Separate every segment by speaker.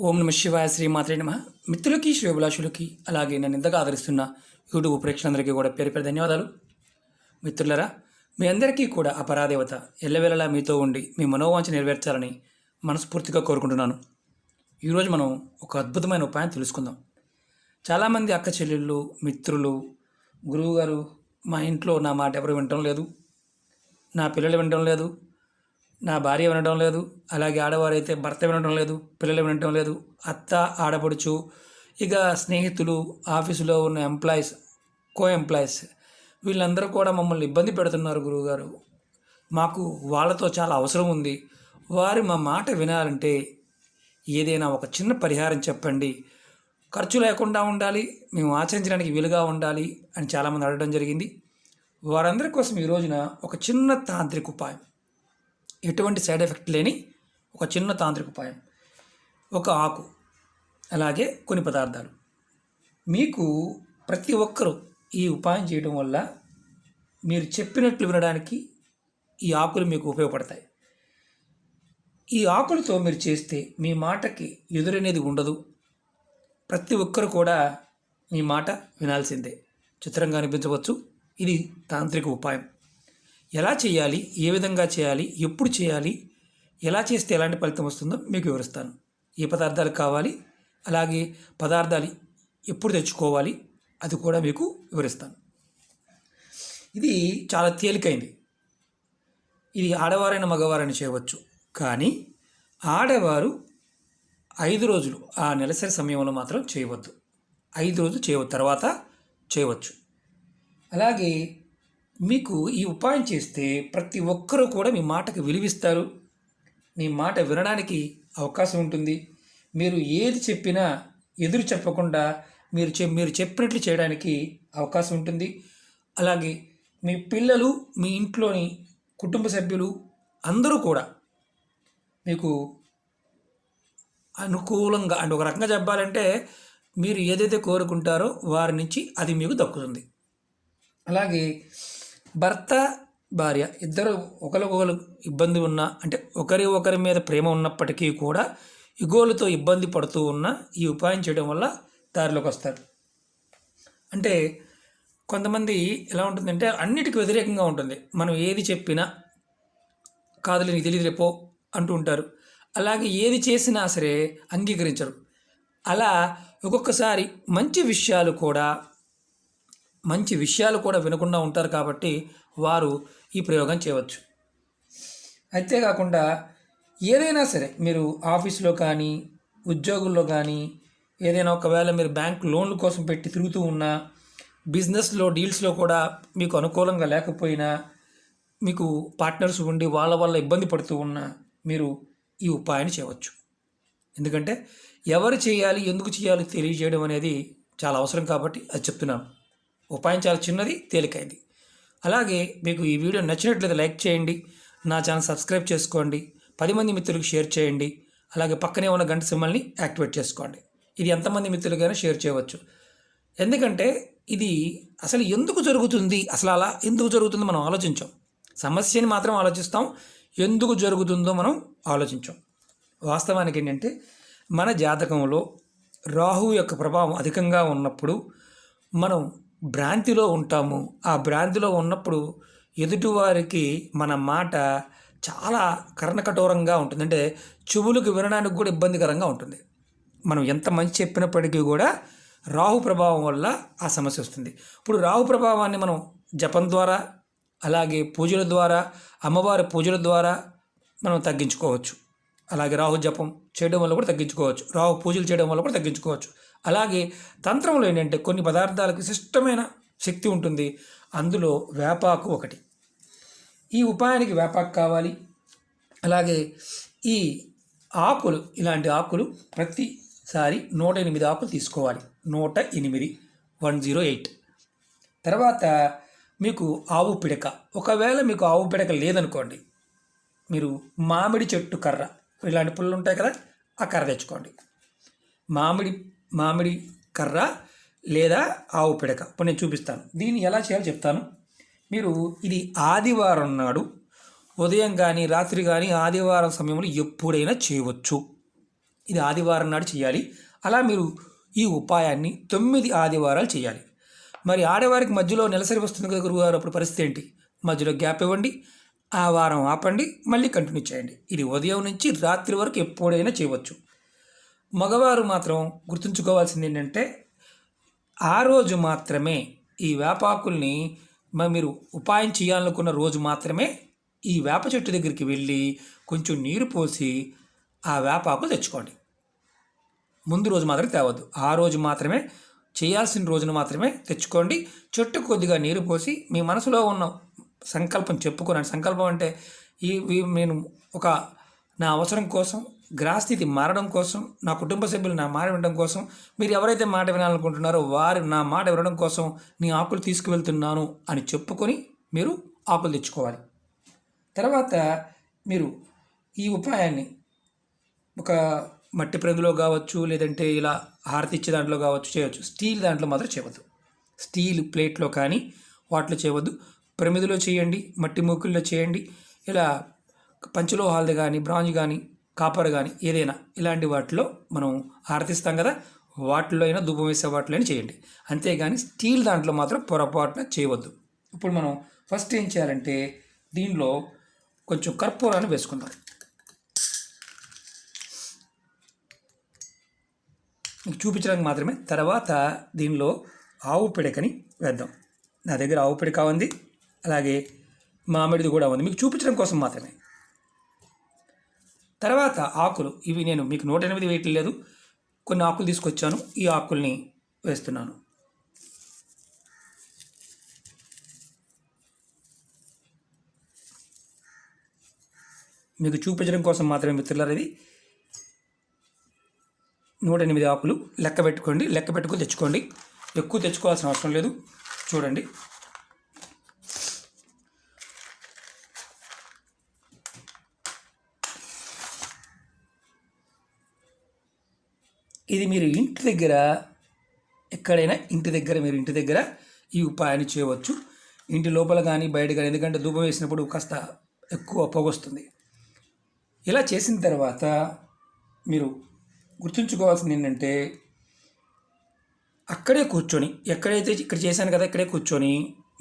Speaker 1: ఓం నమ శివాయ శ్రీ మాత్రే నమ. మిత్రులకి శ్రేభిలాషులకి అలాగే నన్ను ఇంతగా ఆదరిస్తున్న యూట్యూబ్ ప్రేక్షకులందరికీ కూడా పేరు పేరు ధన్యవాదాలు. మిత్రులరా మీ అందరికీ కూడా అపరాదేవత ఎల్లవేళలా మీతో ఉండి మీ మనోవాంఛ నెరవేర్చాలని మనస్ఫూర్తిగా కోరుకుంటున్నాను. ఈరోజు మనం ఒక అద్భుతమైన ఉపాయం తెలుసుకుందాం. చాలామంది అక్క చెల్లెళ్ళు మిత్రులు గురువుగారు మా ఇంట్లో నా మాట ఎవరు వినటం లేదు. నా పిల్లలు వినటం లేదు. నా భార్య వినడం లేదు. అలాగే ఆడవారైతే భర్త వినడం లేదు. పిల్లలు వినడం లేదు. అత్త ఆడపడుచు. ఇక స్నేహితులు ఆఫీసులో ఉన్న ఎంప్లాయీస్ కో ఎంప్లాయీస్ వీళ్ళందరూ కూడా మమ్మల్ని ఇబ్బంది పెడుతున్నారు గురువుగారు. మాకు వాళ్ళతో చాలా అవసరం ఉంది. వారు మా మాట వినాలంటే ఏదైనా ఒక చిన్న పరిహారం చెప్పండి. ఖర్చు లేకుండా ఉండాలి. మేము ఆచరించడానికి వీలుగా ఉండాలి అని చాలామంది అడగడం జరిగింది. వారందరి కోసం ఈ రోజున ఒక చిన్న తాంత్రిక ఉపాయం ఎటువంటి సైడ్ ఎఫెక్ట్ లేని ఒక చిన్న తాంత్రిక ఉపాయం. ఒక ఆకు అలాగే కొన్ని పదార్థాలు. మీకు ప్రతి ఒక్కరూ ఈ ఉపాయం చేయడం వల్ల మీరు చెప్పినట్లు వినడానికి ఈ ఆకులు మీకు ఉపయోగపడతాయి. ఈ ఆకులతో మీరు చేస్తే మీ మాటకి ఎదురనేది ఉండదు. ప్రతి ఒక్కరు కూడా మీ మాట వినాల్సిందే. చిత్రంగా అనిపించవచ్చు. ఇది తాంత్రిక ఉపాయం. ఎలా చేయాలి? ఏ విధంగా చేయాలి? ఎప్పుడు చేయాలి? ఎలా చేస్తే ఎలాంటి ఫలితం వస్తుందో మీకు వివరిస్తాను. ఏ పదార్థాలు కావాలి? అలాగే పదార్థాలు ఎప్పుడు తెచ్చుకోవాలి? అది కూడా మీకు వివరిస్తాను. ఇది చాలా తేలికైంది. ఇది ఆడవారైన మగవారైనా చేయవచ్చు. కానీ ఆడవారు ఐదు రోజులు ఆ నెలసరి సమయంలో మాత్రం చేయవద్దు. ఐదు రోజులు చేయ తర్వాత చేయవచ్చు. అలాగే మీకు ఈ ఉపాయం చేస్తే ప్రతి ఒక్కరూ కూడా మీ మాటకు విలువిస్తారు. మీ మాట వినడానికి అవకాశం ఉంటుంది. మీరు ఏది చెప్పినా ఎదురు చెప్పకుండా మీరు చె మీరు చెప్పినట్లు చేయడానికి అవకాశం ఉంటుంది. అలాగే మీ పిల్లలు మీ ఇంట్లోని కుటుంబ సభ్యులు అందరూ కూడా మీకు అనుకూలంగా అంటే ఒక రకంగా చెప్పాలంటే మీరు ఏదైతే కోరుకుంటారో వారి నుంచి అది మీకు దక్కుతుంది. అలాగే భర్త భార్య ఇద్దరు ఒకరికొకరు ఇబ్బంది ఉన్న అంటే ఒకరి ఒకరి మీద ప్రేమ ఉన్నప్పటికీ కూడా ఇగోలతో ఇబ్బంది పడుతూ ఉన్న ఈ ఉపాయం చేయడం వల్ల దారిలోకి వస్తారు. అంటే కొంతమంది ఎలా ఉంటుందంటే అన్నిటికి వ్యతిరేకంగా ఉంటుంది. మనం ఏది చెప్పినా కాదులే నీకు తెలియదు రేపో అంటూ ఉంటారు. అలాగే ఏది చేసినా సరే అంగీకరించరు. అలా ఒక్కొక్కసారి మంచి విషయాలు కూడా మంచి విషయాలు కూడా వినకుండా ఉంటారు కాబట్టి వారు ఈ ప్రయోగం చేయవచ్చు. అంతేకాకుండా ఏదైనా సరే మీరు ఆఫీస్లో కానీ ఉద్యోగుల్లో కానీ ఏదైనా ఒకవేళ మీరు బ్యాంక్ లోన్ల కోసం పెట్టి తిరుగుతూ ఉన్నా బిజినెస్లో డీల్స్లో కూడా మీకు అనుకూలంగా లేకపోయినా మీకు పార్ట్నర్స్ ఉండి వాళ్ళ వల్ల ఇబ్బంది పడుతూ ఉన్నా మీరు ఈ ఉపాయాన్ని చేయవచ్చు. ఎందుకంటే ఎవరు చేయాలి ఎందుకు చేయాలి తెలియజేయడం అనేది చాలా అవసరం కాబట్టి అది చెప్తున్నాను. ఉపాయం చాలా చిన్నది తేలికైంది. అలాగే మీకు ఈ వీడియో నచ్చినట్లయితే లైక్ చేయండి నా ఛానల్ సబ్స్క్రైబ్ చేసుకోండి పది మంది మిత్రులకు షేర్ చేయండి అలాగే పక్కనే ఉన్న గంట సింబల్ని యాక్టివేట్ చేసుకోండి. ఇది ఎంతమంది మిత్రులకైనా షేర్ చేయవచ్చు. ఎందుకంటే ఇది అసలు ఎందుకు జరుగుతుంది? అసలు అలా ఎందుకు జరుగుతుందో మనం ఆలోచించాం. సమస్యని మాత్రం ఆలోచిస్తాం ఎందుకు జరుగుతుందో మనం ఆలోచించాం. వాస్తవానికి ఏంటంటే మన జాతకంలో రాహు యొక్క ప్రభావం అధికంగా ఉన్నప్పుడు మనం భ్రాంతిలో ఉంటాము. ఆ భ్రాంతిలో ఉన్నప్పుడు ఎదుటివారికి మన మాట చాలా కర్ణకఠోరంగా ఉంటుంది. అంటే చెవులకు వినడానికి కూడా ఇబ్బందికరంగా ఉంటుంది. మనం ఎంత మంచి చెప్పినప్పటికీ కూడా రాహు ప్రభావం వల్ల ఆ సమస్య వస్తుంది. ఇప్పుడు రాహు ప్రభావాన్ని మనం జపం ద్వారా అలాగే పూజల ద్వారా అమ్మవారి పూజల ద్వారా మనం తగ్గించుకోవచ్చు. అలాగే రాహు జపం చేయడం వల్ల కూడా తగ్గించుకోవచ్చు. రాహు పూజలు చేయడం వల్ల కూడా తగ్గించుకోవచ్చు. అలాగే తంత్రంలో ఏంటంటే కొన్ని పదార్థాలకు విశిష్టమైన శక్తి ఉంటుంది. అందులో వేపాకు ఒకటి. ఈ ఉపాయానికి వేపాకు కావాలి. అలాగే ఈ ఆకులు ఇలాంటి ఆకులు ప్రతిసారి నూట ఎనిమిది ఆకులు తీసుకోవాలి. నూట ఎనిమిది వన్ జీరో ఎయిట్. తర్వాత మీకు ఆవు పిడక. ఒకవేళ మీకు ఆవు పిడక లేదనుకోండి మీరు మామిడి చెట్టు కర్ర ఇలాంటి పుల్లలు ఉంటాయి కదా ఆ కర్ర తెచ్చుకోండి. మామిడి మామిడి కర్ర లేదా ఆవు పిడక. ఇప్పుడు నేను చూపిస్తాను. దీన్ని ఎలా చేయాలో చెప్తాను. మీరు ఇది ఆదివారం నాడు ఉదయం కానీ రాత్రి కానీ ఆదివారం సమయంలో ఎప్పుడైనా చేయవచ్చు. ఇది ఆదివారం నాడు చేయాలి. అలా మీరు ఈ ఉపాయాన్ని తొమ్మిది ఆదివారాలు చేయాలి. మరి ఆడవారికి మధ్యలో నెలసరి వస్తుంది కదా గురుగారు అప్పుడు పరిస్థితి ఏంటి? మధ్యలో గ్యాప్ ఇవ్వండి ఆ వారం ఆపండి మళ్ళీ కంటిన్యూ చేయండి. ఇది ఉదయం నుంచి రాత్రి వరకు ఎప్పుడైనా చేయవచ్చు. మగవారు మాత్రం గుర్తుంచుకోవాల్సింది ఏంటంటే ఆ రోజు మాత్రమే ఈ వేపాకుల్ని మీరు ఉపాయం చేయాలనుకున్న రోజు మాత్రమే ఈ వేప చెట్టు దగ్గరికి వెళ్ళి కొంచెం నీరు పోసి ఆ వేపాకు తెచ్చుకోండి. ముందు రోజు మాత్రం తేవద్దు. ఆ రోజు మాత్రమే చేయాల్సిన రోజున మాత్రమే తెచ్చుకోండి. చెట్టు కొద్దిగా నీరు పోసి మీ మనసులో ఉన్న సంకల్పం చెప్పుకోనండి. సంకల్పం అంటే ఈ- నేను ఒక నా అవసరం కోసం గ్రాస్థితి మారడం కోసం నా కుటుంబ సభ్యులు నా మాట వినడం కోసం మీరు ఎవరైతే మాట వినాలనుకుంటున్నారో వారు నా మాట వినడం కోసం నీ ఆకులు తీసుకువెళ్తున్నాను అని చెప్పుకొని మీరు ఆకులు తెచ్చుకోవాలి. తర్వాత మీరు ఈ ఉపాయాన్ని ఒక మట్టి ప్రెందులో కావచ్చు లేదంటే ఇలా హారతి ఇచ్చే దాంట్లో కావచ్చు చేయవచ్చు స్టీల్ దాంట్లో మాత్రం చేయవద్దు. స్టీల్ ప్లేట్లో కానీ వాటిలో చేయవద్దు. ప్రమిదిలో చేయండి మట్టి మూకుల్లో చేయండి. ఇలా పంచలోహాలది కానీ బ్రాంజ్ కానీ కాపర్ కానీ ఏదైనా ఇలాంటి వాటిలో మనం హారతిస్తాం కదా వాటిలో అయినా ధూపం వేసే వాటిలో అయినా చేయండి. అంతేగాని స్టీల్ దాంట్లో మాత్రం పొరపాటున చేయవద్దు. ఇప్పుడు మనం ఫస్ట్ ఏం చేయాలంటే దీనిలో కొంచెం కర్పూరాన్ని వేసుకుందాం. మీకు చూపించడానికి మాత్రమే. తర్వాత దీనిలో ఆవు పిడకని వేద్దాం. నా దగ్గర ఆవు పిడక ఉంది. అలాగే మామిడిది కూడా ఉంది. మీకు చూపించడం కోసం మాత్రమే. తర్వాత ఆకులు ఇవి నేను మీకు నూట ఎనిమిది వేయట్లేదు కొన్ని ఆకులు తీసుకొచ్చాను. ఈ ఆకుల్ని వేస్తున్నాను. మీకు చూపించడం కోసం మాత్రమే మిత్రులారు ఇది. నూట ఎనిమిది ఆకులు. లెక్క పెట్టుకోండి. లెక్క పెట్టుకొని తెచ్చుకోండి. ఎక్కువ తెచ్చుకోవాల్సిన అవసరం లేదు. చూడండి. ఇది మీరు ఇంటి దగ్గర ఎక్కడైనా ఇంటి దగ్గర మీరు ఇంటి దగ్గర ఈ ఉపాయాన్ని చేయవచ్చు. ఇంటి లోపల కానీ బయట కానీ ఎందుకంటే ధూపం వేసినప్పుడు కాస్త ఎక్కువ పొగొస్తుంది ఇలా చేసిన తర్వాత మీరు గుర్తుంచుకోవాల్సింది ఏంటంటే అక్కడే కూర్చొని ఎక్కడైతే ఇక్కడ చేశాను కదా ఇక్కడే కూర్చొని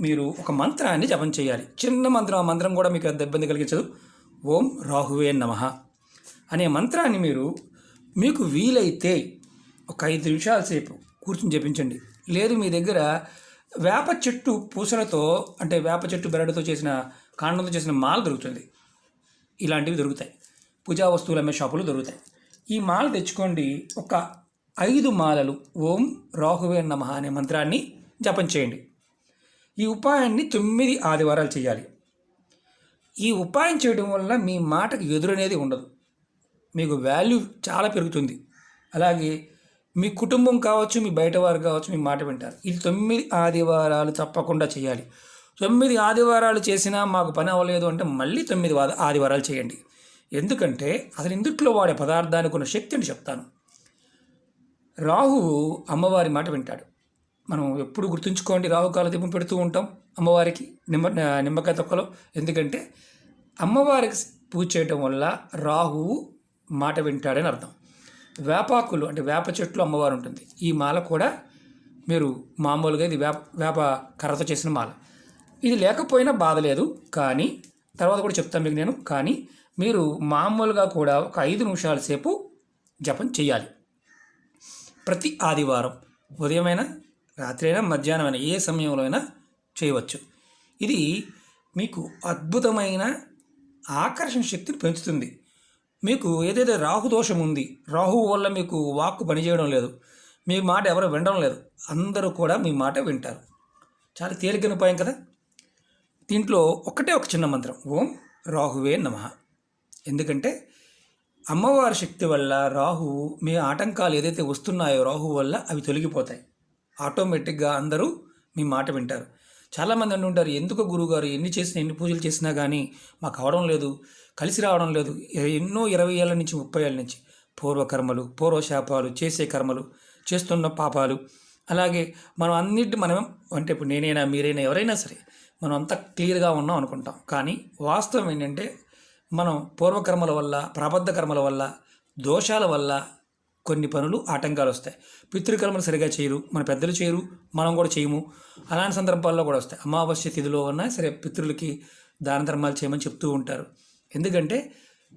Speaker 1: మీరు ఒక మంత్రాన్ని జపం చేయాలి. చిన్న మంత్రం ఆ మంత్రం కూడా మీకు పెద్ద ఇబ్బంది కలిగించదు. ఓం రాహువే నమ అనే మంత్రాన్ని మీరు మీకు వీలైతే ఒక ఐదు నిమిషాల సేపు కూర్చొని జపించండి. లేదు మీ దగ్గర వేప చెట్టు పూసలతో అంటే వేప చెట్టు బెరడుతో చేసిన కాండంతో చేసిన మాల దొరుకుతుంది. ఇలాంటివి దొరుకుతాయి. పూజా వస్తువులు అమ్మే షాపులు దొరుకుతాయి. ఈ మాల తెచ్చుకోండి. ఒక ఐదు మాలలు ఓం రాహువే నమ అనే మంత్రాన్ని జపం చేయండి. ఈ ఉపాయాన్ని తొమ్మిది ఆదివారాలు చేయాలి. ఈ ఉపాయం చేయడం వల్ల మీ మాటకు ఎదురనేది ఉండదు. మీకు వాల్యూ చాలా పెరుగుతుంది. అలాగే మీ కుటుంబం కావచ్చు మీ బయట వారు కావచ్చు మీ మాట వింటారు. ఇది తొమ్మిది ఆదివారాలు తప్పకుండా చేయాలి. తొమ్మిది ఆదివారాలు చేసినా మాకు పని అవ్వలేదు అంటే మళ్ళీ తొమ్మిది ఆదివారాలు చేయండి. ఎందుకంటే అసలు ఇందుట్లో వాడే పదార్థానికి ఉన్న శక్తిని చెప్తాను. రాహువు అమ్మవారి మాట వింటాడు. మనం ఎప్పుడు గుర్తుంచుకోండి రాహుకాల దీపం పెడుతూ ఉంటాం అమ్మవారికి నిమ్మ నిమ్మకాయ తొక్కలో. ఎందుకంటే అమ్మవారికి పూజ చేయటం వల్ల రాహువు మాట వింటాడని అర్థం. వేపాకులు అంటే వేప చెట్లు అమ్మవారు ఉంటుంది. ఈ మాల కూడా మీరు మామూలుగా ఇది వేప వేప కర్రతో చేసిన మాల. ఇది లేకపోయినా బాధ లేదు. కానీ తర్వాత కూడా చెప్తాను మీకు నేను. కానీ మీరు మామూలుగా కూడా ఒక ఐదు నిమిషాల సేపు జపం చేయాలి ప్రతి ఆదివారం ఉదయమైనా రాత్రి అయినా మధ్యాహ్నం అయినా ఏ సమయంలో అయినా చేయవచ్చు. ఇది మీకు అద్భుతమైన ఆకర్షణ శక్తిని పెంచుతుంది. మీకు ఏదైతే రాహు దోషం ఉంది రాహువు వల్ల మీకు వాక్కు పనిచేయడం లేదు మీ మాట ఎవరు వినడం లేదు అందరూ కూడా మీ మాట వింటారు. చాలా తేలికైన ఉపాయం కదా? దీంట్లో ఒకటే ఒక చిన్న మంత్రం ఓం రాహువే నమః. ఎందుకంటే అమ్మవారి శక్తి వల్ల రాహు మీ ఆటంకాలు ఏదైతే వస్తున్నాయో రాహు వల్ల అవి తొలగిపోతాయి. ఆటోమేటిక్గా అందరూ మీ మాట వింటారు. చాలామంది అంటుంటారు ఎందుకు గురువుగారు? ఎన్ని చేసినా ఎన్ని పూజలు చేసినా కానీ మాకు అవడం లేదు కలిసి రావడం లేదు. ఎన్నో ఇరవై ఏళ్ళ నుంచి ముప్పై ఏళ్ళ నుంచి పూర్వకర్మలు పూర్వశాపాలు చేసే కర్మలు చేస్తున్న పాపాలు. అలాగే మనం అన్నిటి మనం అంటే ఇప్పుడు నేనైనా మీరైనా ఎవరైనా సరే మనం అంతా క్లియర్గా ఉన్నాం అనుకుంటాం. కానీ వాస్తవం ఏంటంటే మనం పూర్వకర్మల వల్ల ప్రాబద్ధ కర్మల వల్ల దోషాల వల్ల కొన్ని పనులు ఆటంకాలు వస్తాయి పితృకర్మలు సరిగా చేయరు మన పెద్దలు చేయరు మనం కూడా చేయము. అలాంటి సందర్భాల్లో కూడా వస్తాయి. అమావాస్య తిథిలో ఉన్నా సరే పితృలకి దాన ధర్మాలు చేయమని చెప్తూ ఉంటారు. ఎందుకంటే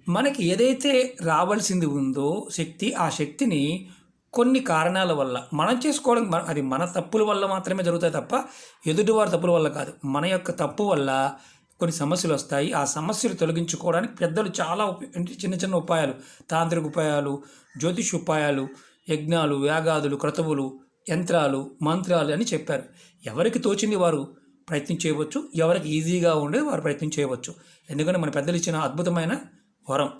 Speaker 1: మనకి ఏదైతే రావాల్సింది ఉందో శక్తి ఆ శక్తిని కొన్ని కారణాల వల్ల మనం చేసుకోవడం మన- అది మన తప్పుల వల్ల మాత్రమే జరుగుతాయి తప్ప ఎదుటివారి తప్పుల వల్ల కాదు. మన యొక్క తప్పు వల్ల కొన్ని సమస్యలు వస్తాయి. ఆ సమస్యలు తొలగించుకోవడానికి పెద్దలు చాలా ఉప- చిన్న చిన్న ఉపాయాలు. తాంత్రిక ఉపాయాలు జ్యోతిష్ ఉపాయాలు యజ్ఞాలు యాగాదులు క్రతువులు యంత్రాలు మంత్రాలు అని చెప్పారు. ఎవరికి తోచింది వారు ప్రయత్నం చేయవచ్చు. ఎవరికి ఈజీగా ఉండే వారు ప్రయత్నం చేయవచ్చు. ఎందుకంటే మన పెద్దలు ఇచ్చిన అద్భుతమైన వరం.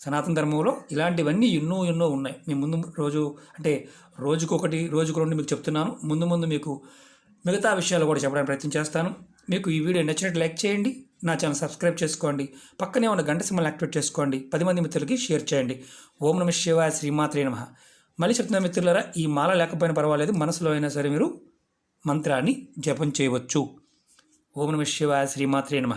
Speaker 1: సనాతన ధర్మంలో ఇలాంటివన్నీ ఎన్నో ఎన్నో ఉన్నాయి. మేము ముందు రోజు అంటే రోజుకొకటి రోజుకు రెండు మీకు చెప్తున్నాను. ముందు ముందు మీకు మిగతా విషయాలు కూడా చెప్పడానికి ప్రయత్నం చేస్తాను. మీకు ఈ వీడియో నచ్చినట్టు లైక్ చేయండి నా ఛానల్ సబ్స్క్రైబ్ చేసుకోండి పక్కనే ఉన్న గంట సింబల్ యాక్టివేట్ చేసుకోండి పది మంది మిత్రులకి షేర్ చేయండి. ఓం నమ శివాయ శ్రీమాత్రే నమ. మళ్ళీ చెప్తున్నా మిత్రులారా ఈ మాల లేకపోయినా పర్వాలేదు మనసులో అయినా సరే మీరు మంత్రాన్ని జపం చేయవచ్చు. ఓం నమ శివాయ శ్రీమాత్రే నమ.